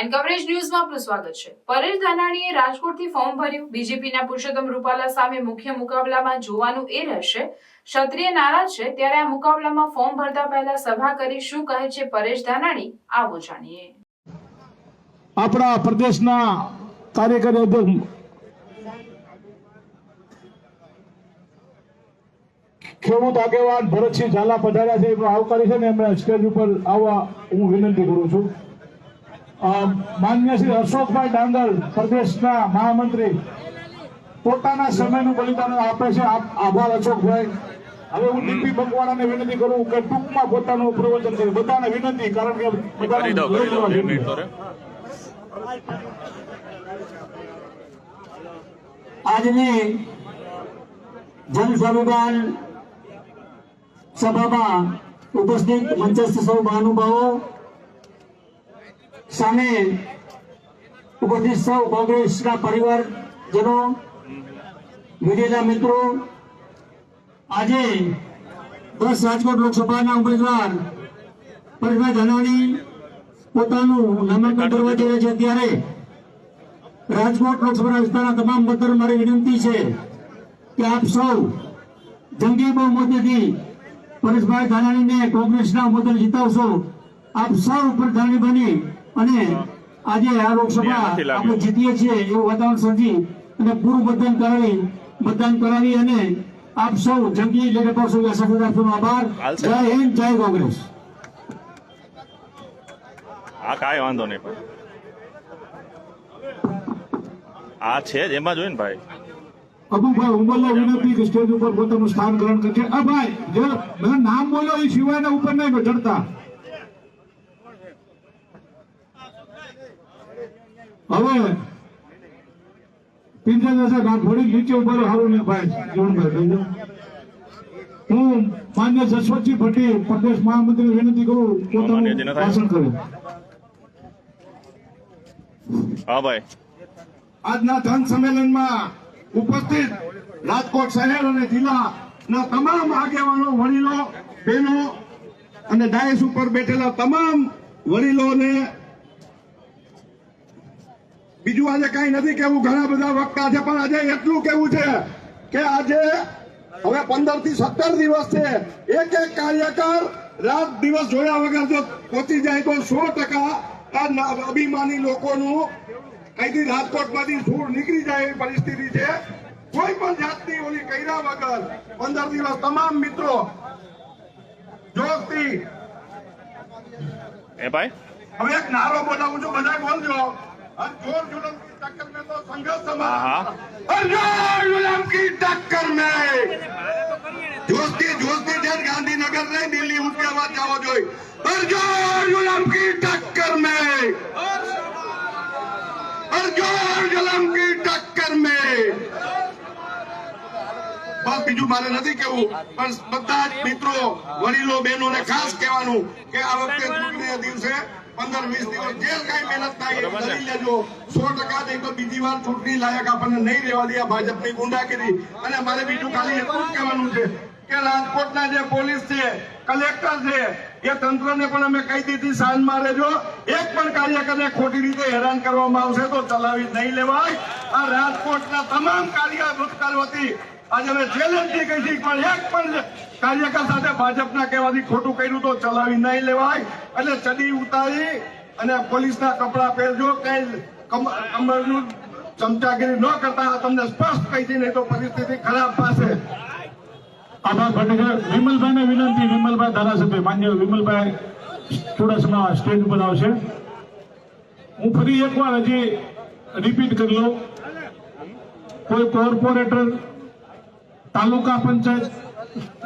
N coverage ન્યૂઝમાં આપનું સ્વાગત છે. પરેશ ધાનાણીએ રાજકોટથી ફોર્મ ભર્યું. બીજેપીના પુરુષોત્તમ રૂપાલા સામે મુખ્ય મુકાબલામાં જોવાનું એ રહેશે. ક્ષત્રિય નારાજ છે, ત્યારે આ મુકાબલામાં ફોર્મ ભરતા પહેલા સભા કરી શું કહે છે પરેશ ધાનાણી? આવો જાણીએ. આપણા પ્રદેશના કાર્યકારી ખેડૂત આગેવાન ભરતસિંહ ઝાલા પધાર્યા છે. એમનો આવકારી છે ને એમને સ્ટેજ ઉપર આવવા હું વિનંતી કરું છું. માન્ય શ્રી અશોકભાઈ ડાંગલ પ્રદેશના મહામંત્રી. પોતાના સમયનું બલિદાન આપે છે. આભાર અશોકભાઈ. હવે હું ડીપી બગવાડાને વિનંતી કરું કે ટૂંકમાં પોતાનું પ્રવચન છે બધાને વિનંતી કારણ કે બધાને જન આજની જનસંવિધાન સભામાં ઉપસ્થિત મંચસ્થ સૌ મહાનુભાવો સામે ઉપસ્થિત સૌ કોંગ્રેસના પરિવારજનો મીડિયાના મિત્રો, આજે દસ રાજકોટ લોકસભાના ઉમેદવાર પરેશભાઈ ધાનાણી પોતાનું નામાંકન કરવા જઈ છે ત્યારે રાજકોટ લોકસભા વિસ્તારના તમામ મતદારો મારી વિનંતી છે કે આપ સૌ જંગી બહુમતીથી પરેશભાઈ ધાનાણીને કોંગ્રેસના ઉમેદવાર જીતાવશો. આપ સૌ ઉપર પ્રધાની બની અને આજે આ લોકસભા આપણે જીતીએ છીએ એવું વાતાવરણ સર્જી અને પૂરું મતદાન કરાવી મતદાન કરાવી અને આપ સૌ જંગી લડત એ સાથે આપનો આભાર. જય હિન્દ જય કોંગ્રેસ. આ કાંઈ વાંધો નહીં આ છે જ એમાં જોઈને ભાઈ. અબુભાઈ ઉમરને વિનંતી કે સ્ટેજ ઉપર પોતાનું સ્થાન ગ્રહણ કરશે. આ ભાઈ જે નામ બોલો એ સિવાયના ઉપર નહીં ચડતા હવે પિંજર જશે ના થોડી નીચે ઊભા રહો હારું ને ભાઈ જીવનભાઈ હું માન્ય જસવંતસિંહ ભટ્ટી પ્રદેશ મહામંત્રી વિનંતી કરું પોતાનું ભાષણ કરું. હા ભાઈ. આજના ધન સંમેલનમાં ઉપસ્થિત રાજકોટ શહેર અને જિલ્લાના તમામ આગેવાનો વડીલો બહેનો અને ડાયસ ઉપર બેઠેલા તમામ વડીલોને બીજું આજે કઈ નથી કેવું ઘણા બધા વક્તા છે પણ આજે એટલું કેવું છે કે આજે હવે પંદરથી સત્તર દિવસ છે. એક એક કાર્યકર રાત દિવસ જોયા વગર જો પહોંચી જાય તો સો ટકા અભિમાની લોકોનું અહીંથી રાજકોટમાંથી સૂર નીકળી જાય એવી પરિસ્થિતિ છે. કોઈ પણ જાતની ઓલી કર્યા વગર પંદર દિવસ તમામ મિત્રો જોશથી એ ભાઈ? હવે એક નારો બોલાવું છું બધા બોલજો. હર જોર जुलम की टक्कर में तो संघर्ष हाँ, हाँ। हमारा हर जोर जुलम की टक्कर में જોશથી જોશથી જેમ ગાંધીનગર નહીં દિલ્હી उसके बाद जाओ જોઈ हर जोर जुलम की टक्कर में हर जोर जुलम હા બીજું મારે નથી કેવું પણ બધા મિત્રો વડીલો બહેનોને ખાસ કહેવાનું કે આ વખતે દિવસે પંદર પણ અમે કહી દીધી સાંજમાં રહેજો. એક પણ કાર્યકરને ખોટી રીતે હેરાન કરવામાં આવશે તો ચલાવી નહીં લેવાય. આ રાજકોટ ના તમામ કાર્ય ભૂતકાળ આજે અમે ચેલેન્જથી કહી છીએ પણ એક પણ કાર્યકર સાથે ભાજપના કહેવાથી ખોટું કર્યું તો ચલાવી નહીં લેવાય. એટલે ચડી ઉતારી અને પોલીસના કપડા પહેરજો, કઈ કમ- કમરનું ચમચાગીરી ન કરતા તમને સ્પષ્ટ કહી છે નહીં તો પરિસ્થિતિ ખરાબ થશે. આભાર ભટ્ટ વિમલભાઈ ને વિનંતી, વિમલભાઈ ધારાસભ્ય, માન્ય વિમલભાઈ ચુડાસમા સ્ટેજ ઉપર આવશે. હું ફરી એકવાર હજી રિપીટ કરી લઉં. કોઈ કોર્પોરેટર તાલુકા પંચાયત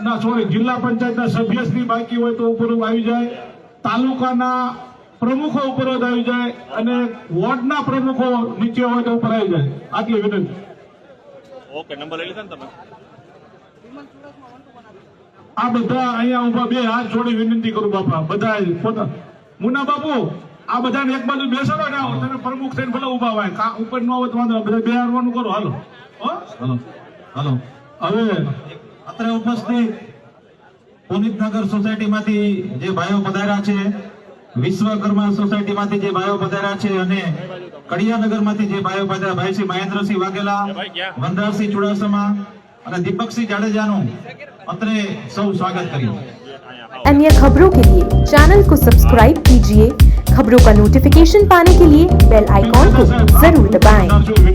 ના સોરી જિલ્લા પંચાયતના સભ્યશ્રી બાકી હોય તો ઉપર આવી જાય. તાલુકાના પ્રમુખો ઉપર જ આવી જાય અને વોર્ડના પ્રમુખો નીચે હોય તો ઉપર આવી જાય. આટલી વિનંતી. ઓકે નંબર લઈ લીધા ને તમે? આ બધા અહીંયા ઊભા બે હાથ જોડી વિનંતી કરું બાપા બધા પોતા. મુના બાપુ આ બધાને એક બાજુ બેસાડો ને આવો તને પ્રમુખ થઈને ભલે ઊભા હોય. કા ઉપર નો આવત વાંધો. બધા બે હારવાનું કરો. હાલો. Hello hello. હલો. હવે અત્રે ઉપસ્થિત પુનિતનગર સોસાયટીમાંથી જે ભાઈઓ પધાર્યા છે વિશ્વકર્મા સોસાયટીમાંથી જે ભાઈઓ પધાર્યા છે અને કડિયાનગરમાંથી જે ભાઈઓ પધાર્યા ભાઈ શ્રી મહેન્દ્રસિંહ વાઘેલા વનરાજસિંહ ચુડાસમા અને દીપકસિંહ જાડેજાનું અત્રે સૌ સ્વાગત કર્યું अन्य खबरों के लिए चैनल को सब्सक्राइब कीजिए खबरों का नोटिफिकेशन पाने के लिए बेल आइकॉन को जरूर दबाएं।